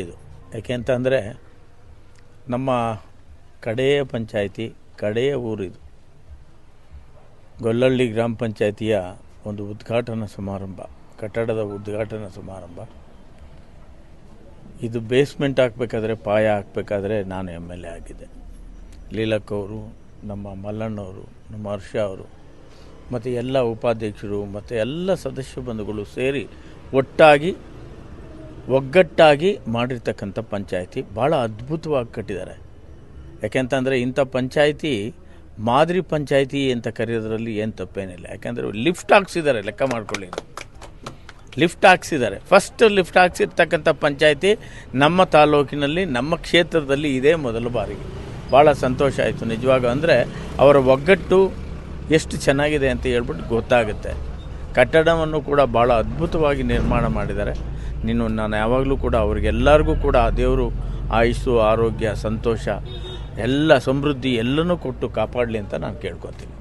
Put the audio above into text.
ಇದು. ಯಾಕೆಂತಂದರೆ ನಮ್ಮ ಕಡೆಯ ಪಂಚಾಯಿತಿ, ಕಡೆಯ ಊರಿದು ಗೊಲ್ಲಹಳ್ಳಿ ಗ್ರಾಮ ಪಂಚಾಯಿತಿಯ ಒಂದು ಉದ್ಘಾಟನಾ ಸಮಾರಂಭ, ಕಟ್ಟಡದ ಉದ್ಘಾಟನಾ ಸಮಾರಂಭ. ಇದು ಬೇಸ್ಮೆಂಟ್ ಹಾಕಬೇಕಾದ್ರೆ, ಪಾಯ ಹಾಕಬೇಕಾದ್ರೆ ನಾನು ಎಂ ಎಲ್ ಎ ಆಗಿದ್ದೆ. ಲೀಲಕ್ಕವರು ನಮ್ಮ ಮಲ್ಲಣ್ಣವರು ನಮ್ಮ ಹರ್ಷ ಅವರು, ಮತ್ತು ಎಲ್ಲ ಉಪಾಧ್ಯಕ್ಷರು, ಮತ್ತು ಎಲ್ಲ ಸದಸ್ಯ ಬಂಧುಗಳು ಸೇರಿ ಒಟ್ಟಾಗಿ ಒಗ್ಗಟ್ಟಾಗಿ ಮಾಡಿರ್ತಕ್ಕಂಥ ಪಂಚಾಯಿತಿ ಭಾಳ ಅದ್ಭುತವಾಗಿ ಕಟ್ಟಿದ್ದಾರೆ. ಯಾಕೆಂತಂದರೆ ಇಂಥ ಪಂಚಾಯಿತಿ ಮಾದರಿ ಪಂಚಾಯಿತಿ ಅಂತ ಕರೆಯೋದ್ರಲ್ಲಿ ಏನು ತಪ್ಪೇನಿಲ್ಲ. ಯಾಕೆಂದರೆ ಲಿಫ್ಟ್ ಹಾಕ್ಸಿದ್ದಾರೆ, ಲೆಕ್ಕ ಮಾಡ್ಕೊಳ್ಳಿ ಲಿಫ್ಟ್ ಹಾಕ್ಸಿದ್ದಾರೆ. ಫಸ್ಟ್ ಲಿಫ್ಟ್ ಹಾಕ್ಸಿರ್ತಕ್ಕಂಥ ಪಂಚಾಯಿತಿ ನಮ್ಮ ತಾಲೂಕಿನಲ್ಲಿ, ನಮ್ಮ ಕ್ಷೇತ್ರದಲ್ಲಿ ಇದೇ ಮೊದಲ ಬಾರಿಗೆ. ಭಾಳ ಸಂತೋಷ ಆಯಿತು ನಿಜವಾಗ ಅಂದರೆ ಅವರ ಒಗ್ಗಟ್ಟು ಎಷ್ಟು ಚೆನ್ನಾಗಿದೆ ಅಂತ ಹೇಳ್ಬಿಟ್ಟು ಗೊತ್ತಾಗುತ್ತೆ. ಕಟ್ಟಡವನ್ನು ಕೂಡ ಭಾಳ ಅದ್ಭುತವಾಗಿ ನಿರ್ಮಾಣ ಮಾಡಿದ್ದಾರೆ. ನೀನು ನಾನು ಯಾವಾಗಲೂ ಕೂಡ ಅವ್ರಿಗೆಲ್ಲರಿಗೂ ಕೂಡ ದೇವರು ಆಯುಸ್ಸು, ಆರೋಗ್ಯ, ಸಂತೋಷ, ಎಲ್ಲ ಸಮೃದ್ಧಿ ಎಲ್ಲನೂ ಕೊಟ್ಟು ಕಾಪಾಡಲಿ ಅಂತ ನಾನು ಕೇಳ್ಕೊತೀನಿ.